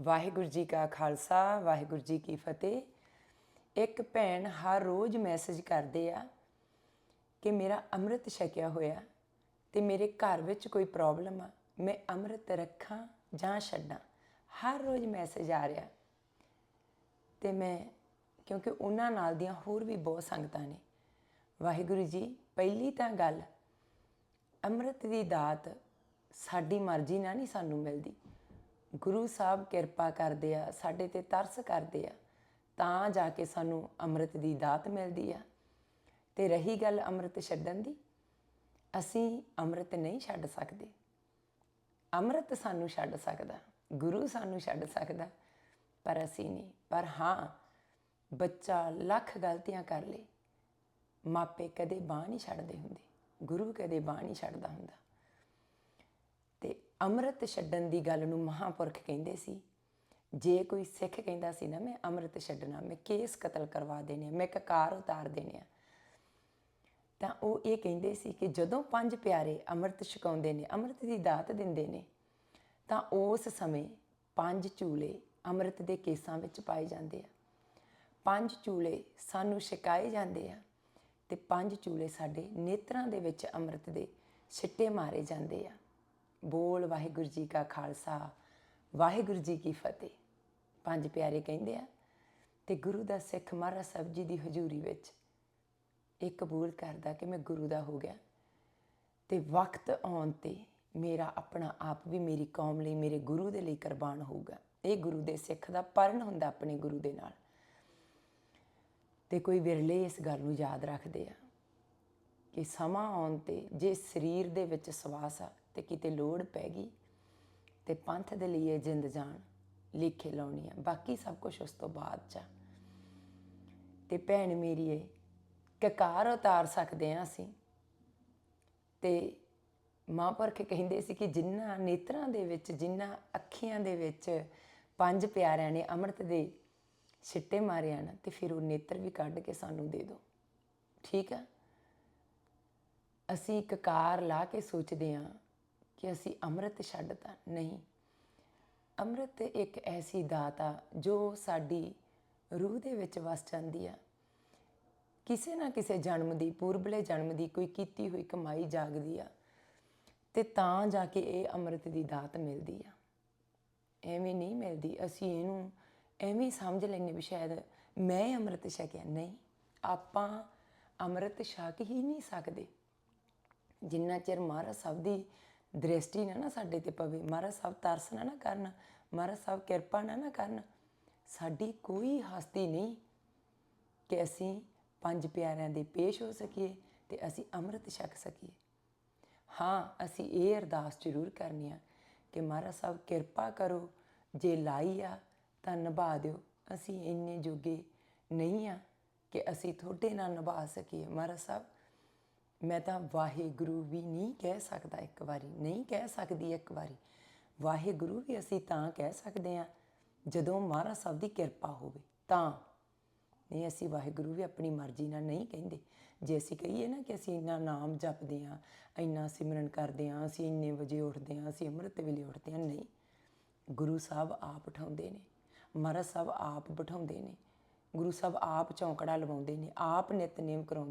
ਵਾਹਿਗੁਰੂ ਜੀ ਕਾ ਖਾਲਸਾ, ਵਾਹਿਗੁਰੂ ਜੀ ਕੀ ਫਤਿਹ। ਇੱਕ ਭੈਣ ਹਰ ਰੋਜ਼ ਮੈਸੇਜ ਕਰਦੇ ਆ ਕਿ ਮੇਰਾ ਅੰਮ੍ਰਿਤ ਛਕਿਆ ਹੋਇਆ ਤੇ ਮੇਰੇ ਘਰ ਵਿੱਚ ਕੋਈ ਪ੍ਰੋਬਲਮ ਆ, ਮੈਂ ਅੰਮ੍ਰਿਤ ਰੱਖਾਂ ਜਾਂ ਛੱਡਾਂ। ਹਰ ਰੋਜ਼ ਮੈਸੇਜ ਆ ਰਿਹਾ। ਤੇ ਮੈਂ, ਕਿਉਂਕਿ ਉਹਨਾਂ ਨਾਲ ਦੀਆਂ ਹੋਰ ਵੀ ਬਹੁਤ ਸੰਗਤਾਂ ਨੇ। ਵਾਹਿਗੁਰੂ ਜੀ, ਪਹਿਲੀ ਤਾਂ ਗੱਲ, ਅੰਮ੍ਰਿਤ ਦੀ ਦਾਤ ਸਾਡੀ ਮਰਜ਼ੀ ਨਾਲ ਨਹੀਂ ਸਾਨੂੰ ਮਿਲਦੀ। ਗੁਰੂ ਸਾਹਿਬ ਕਿਰਪਾ ਕਰਦੇ ਆ, ਸਾਡੇ ਤੇ ਤਰਸ ਕਰਦੇ ਆ, ਤਾਂ ਜਾ ਕੇ ਸਾਨੂੰ ਅੰਮ੍ਰਿਤ ਦੀ ਦਾਤ ਮਿਲਦੀ ਆ। ਤੇ ਰਹੀ ਗੱਲ ਅੰਮ੍ਰਿਤ ਛੱਡਣ ਦੀ, ਅਸੀਂ ਅੰਮ੍ਰਿਤ ਨਹੀਂ ਛੱਡ ਸਕਦੇ। ਅੰਮ੍ਰਿਤ ਸਾਨੂੰ ਛੱਡ ਸਕਦਾ, ਗੁਰੂ ਸਾਨੂੰ ਛੱਡ ਸਕਦਾ, ਪਰ ਅਸੀਂ ਨਹੀਂ। ਪਰ ਹਾਂ, ਬੱਚਾ ਲੱਖ ਗਲਤੀਆਂ ਕਰ ਲੇ, ਮਾਪੇ ਕਦੇ ਬਾਹ ਨਹੀਂ ਛੱਡਦੇ ਹੁੰਦੇ, ਗੁਰੂ ਕਦੇ ਬਾਹ ਨਹੀਂ ਛੱਡਦਾ ਹੁੰਦਾ। ਅੰਮ੍ਰਿਤ ਛੱਡਣ ਦੀ ਗੱਲ ਨੂੰ ਮਹਾਪੁਰਖ ਕਹਿੰਦੇ ਸੀ। ਜੇ ਕੋਈ ਸਿੱਖ ਕਹਿੰਦਾ ਸੀ ਨਾ, ਮੈਂ ਅੰਮ੍ਰਿਤ ਛੱਡਣਾ, ਮੈਂ ਕੇਸ ਕਤਲ ਕਰਵਾ ਦੇਣੇ ਆ, ਮੈਂ ਕਕਾਰ ਉਤਾਰ ਦੇਣੇ ਆ। ਤਾਂ ਉਹ ਇਹ ਕਹਿੰਦੇ ਸੀ ਕਿ ਜਦੋਂ ਪੰਜ ਪਿਆਰੇ ਅੰਮ੍ਰਿਤ ਛਕਾਉਂਦੇ ਨੇ, ਅੰਮ੍ਰਿਤ ਦੀ ਦਾਤ ਦਿੰਦੇ ਨੇ, ਤਾਂ ਉਸ ਸਮੇਂ ਪੰਜ ਚੂਲੇ ਅੰਮ੍ਰਿਤ ਦੇ ਕੇਸਾਂ ਵਿੱਚ ਪਾਏ ਜਾਂਦੇ ਆ। ਪੰਜ ਚੂਲੇ ਸਾਨੂੰ ਛਕਾਏ ਜਾਂਦੇ ਆ ਤੇ ਪੰਜ ਚੂਲੇ ਸਾਡੇ ਨੇਤਰਾਂ ਦੇ ਵਿੱਚ ਅੰਮ੍ਰਿਤ ਦੇ ਛਿੱਟੇ ਮਾਰੇ ਜਾਂਦੇ ਆ। ਬੋਲ ਵਾਹਿਗੁਰੂ ਜੀ ਕਾ ਖਾਲਸਾ, ਵਾਹਿਗੁਰੂ ਜੀ ਕੀ ਫਤਿਹ। ਪੰਜ ਪਿਆਰੇ ਕਹਿੰਦੇ ਆ, ਤੇ ਗੁਰੂ ਦਾ ਸਿੱਖ ਮਹਾਰਾਜ ਸਾਹਿਬ ਜੀ ਦੀ ਹਜ਼ੂਰੀ ਵਿੱਚ ਇਹ ਕਬੂਲ ਕਰਦਾ ਕਿ ਮੈਂ ਗੁਰੂ ਦਾ ਹੋ ਗਿਆ। ਤੇ ਵਕਤ ਆਉਣ ਤੇ ਮੇਰਾ ਆਪਣਾ ਆਪ ਵੀ ਮੇਰੀ ਕੌਮ ਲਈ, ਮੇਰੇ ਗੁਰੂ ਦੇ ਲਈ ਕੁਰਬਾਨ ਹੋਊਗਾ। ਇਹ ਗੁਰੂ ਦੇ ਸਿੱਖ ਦਾ ਪਰਨ ਹੁੰਦਾ ਆਪਣੇ ਗੁਰੂ ਦੇ ਨਾਲ। ਤੇ ਕੋਈ ਵਿਰਲੇ ਇਸ ਗੱਲ ਨੂੰ ਯਾਦ ਰੱਖਦੇ ਆ ਕਿ ਸਮਾਂ ਆਉਣ ਤੇ ਜੇ ਸਰੀਰ ਦੇ ਵਿੱਚ ਸਵਾਸ ਆ ਤੇ ਕਿਤੇ ਲੋੜ ਪੈ ਗਈ ਤੇ ਪੰਥ ਦੇ ਲਈ ਇਹ ਜਿੰਦ ਜਾਨ ਲਿਖੇ ਲਾਉਣੀ ਆ। ਬਾਕੀ ਸਭ ਕੁਝ ਉਸ ਤੋਂ ਬਾਅਦ ਚ ਆ। ਤੇ ਭੈਣ ਮੇਰੀ ਇਹ ਕਕਾਰ ਉਤਾਰ ਸਕਦੇ ਆ ਅਸੀਂ। ਤੇ ਮਹਾਂਪੁਰਖ ਕਹਿੰਦੇ ਸੀ ਕਿ ਜਿੰਨਾ ਨੇਤਰਾਂ ਦੇ ਵਿੱਚ, ਜਿੰਨਾ ਅੱਖੀਆਂ ਦੇ ਵਿੱਚ ਪੰਜ ਪਿਆਰਿਆਂ ਨੇ ਅੰਮ੍ਰਿਤ ਦੇ ਛਿੱਟੇ ਮਾਰੇ ਹਨ ਤੇ ਫਿਰ ਉਹ ਨੇਤਰ ਵੀ ਕੱਢ ਕੇ ਸਾਨੂੰ ਦੇ ਦਿਓ ਠੀਕ ਆ? ਅਸੀਂ ਇੱਕ ਕਾਰ ਲਾ ਕੇ ਸੋਚਦੇ ਹਾਂ ਕਿ ਅਸੀਂ ਅੰਮ੍ਰਿਤ ਛੱਡਤਾ, ਨਹੀਂ। ਅੰਮ੍ਰਿਤ ਇੱਕ ਐਸੀ ਦਾਤ ਆ ਜੋ ਸਾਡੀ ਰੂਹ ਦੇ ਵਿੱਚ ਵਸ ਜਾਂਦੀ ਆ। ਕਿਸੇ ਨਾ ਕਿਸੇ ਜਨਮ ਦੀ, ਪੂਰਬਲੇ ਜਨਮ ਦੀ ਕੋਈ ਕੀਤੀ ਹੋਈ ਕਮਾਈ ਜਾਗਦੀ ਆ ਤੇ ਤਾਂ ਜਾ ਕੇ ਇਹ ਅੰਮ੍ਰਿਤ ਦੀ ਦਾਤ ਮਿਲਦੀ ਆ। ਐਵੇਂ ਨਹੀਂ ਮਿਲਦੀ। ਅਸੀਂ ਇਹਨੂੰ ਐਵੇਂ ਸਮਝ ਲੈਂਦੇ ਵੀ ਸ਼ਾਇਦ ਮੈਂ ਅੰਮ੍ਰਿਤ ਛਕਿਆ। ਨਹੀਂ, ਆਪਾਂ ਅੰਮ੍ਰਿਤ ਛਕ ਹੀ ਨਹੀਂ ਸਕਦੇ। ਜਿੰਨਾ ਚਿਰ ਮਹਾਰਾਜ ਸਾਹਿਬ ਦੀ ਦ੍ਰਿਸ਼ਟੀ ਨਾ ਨਾ ਸਾਡੇ ਤੇ ਪਵੇ, ਮਹਾਰਾਜ ਸਾਹਿਬ ਤਰਸ ਨਾ ਨਾ ਕਰਨ, ਮਹਾਰਾਜ ਸਾਹਿਬ ਕਿਰਪਾ ਨਾ ਨਾ ਕਰਨ, ਸਾਡੀ ਕੋਈ ਹਸਤੀ ਨਹੀਂ ਕਿ ਅਸੀਂ ਪੰਜ ਪਿਆਰਿਆਂ ਦੇ ਪੇਸ਼ ਹੋ ਸਕੀਏ ਤੇ ਅਸੀਂ ਅੰਮ੍ਰਿਤ ਛਕ ਸਕੀਏ। ਹਾਂ, ਅਸੀਂ ਇਹ ਅਰਦਾਸ ਜ਼ਰੂਰ ਕਰਨੀ ਆ ਕਿ ਮਹਾਰਾਜ ਸਾਹਿਬ ਕਿਰਪਾ ਕਰੋ, ਜੇ ਲਾਈ ਆ ਤਾਂ ਨਿਭਾ ਦਿਓ। ਅਸੀਂ ਇੰਨੇ ਜੋਗੇ ਨਹੀਂ ਆ ਕਿ ਅਸੀਂ ਤੁਹਾਡੇ ਨਾਲ ਨਿਭਾ ਸਕੀਏ। ਮਹਾਰਾਜ ਸਾਹਿਬ ਮੈਂ ਤਾਂ ਵਾਹਿਗੁਰੂ ਵੀ ਨਹੀਂ ਕਹਿ ਸਕਦਾ ਇੱਕ ਵਾਰੀ, ਨਹੀਂ ਕਹਿ ਸਕਦੀ ਇੱਕ ਵਾਰੀ। ਵਾਹਿਗੁਰੂ ਵੀ ਅਸੀਂ ਤਾਂ ਕਹਿ ਸਕਦੇ ਆ ਜਦੋਂ ਮਹਾਰਾਜ ਸਾਹਿਬ ਦੀ ਕਿਰਪਾ ਹੋਵੇ, ਤਾਂ। ਨਹੀਂ, ਅਸੀਂ ਵਾਹਿਗੁਰੂ ਵੀ ਆਪਣੀ ਮਰਜ਼ੀ ਨਾਲ ਨਹੀਂ ਕਹਿੰਦੇ। ਜੇ ਅਸੀਂ ਕਹੀਏ ਨਾ ਕਿ ਅਸੀਂ ਇੰਨਾ ਨਾਮ ਜਪਦੇ ਆ ਇੰਨਾ ਸਿਮਰਨ ਕਰਦੇ ਆ ਅਸੀਂ ਇੰਨੇ ਵਜੇ ਉੱਠਦੇ ਆ ਅਸੀਂ ਅੰਮ੍ਰਿਤ ਵੇਲੇ ਉੱਠਦੇ ਆ ਨਹੀਂ। ਗੁਰੂ ਸਾਹਿਬ ਆਪ ਉਠਾਉਂਦੇ ਨੇ, ਮਹਾਰਾਜ ਸਾਹਿਬ ਆਪ ਬਿਠਾਉਂਦੇ ਨੇ, ਗੁਰੂ ਸਾਹਿਬ ਆਪ ਚੌਂਕੜਾ ਲਵਾਉਂਦੇ ਨੇ, ਆਪ ਨਿਤਨੇਮ ਕਰਾਉਂਦੇ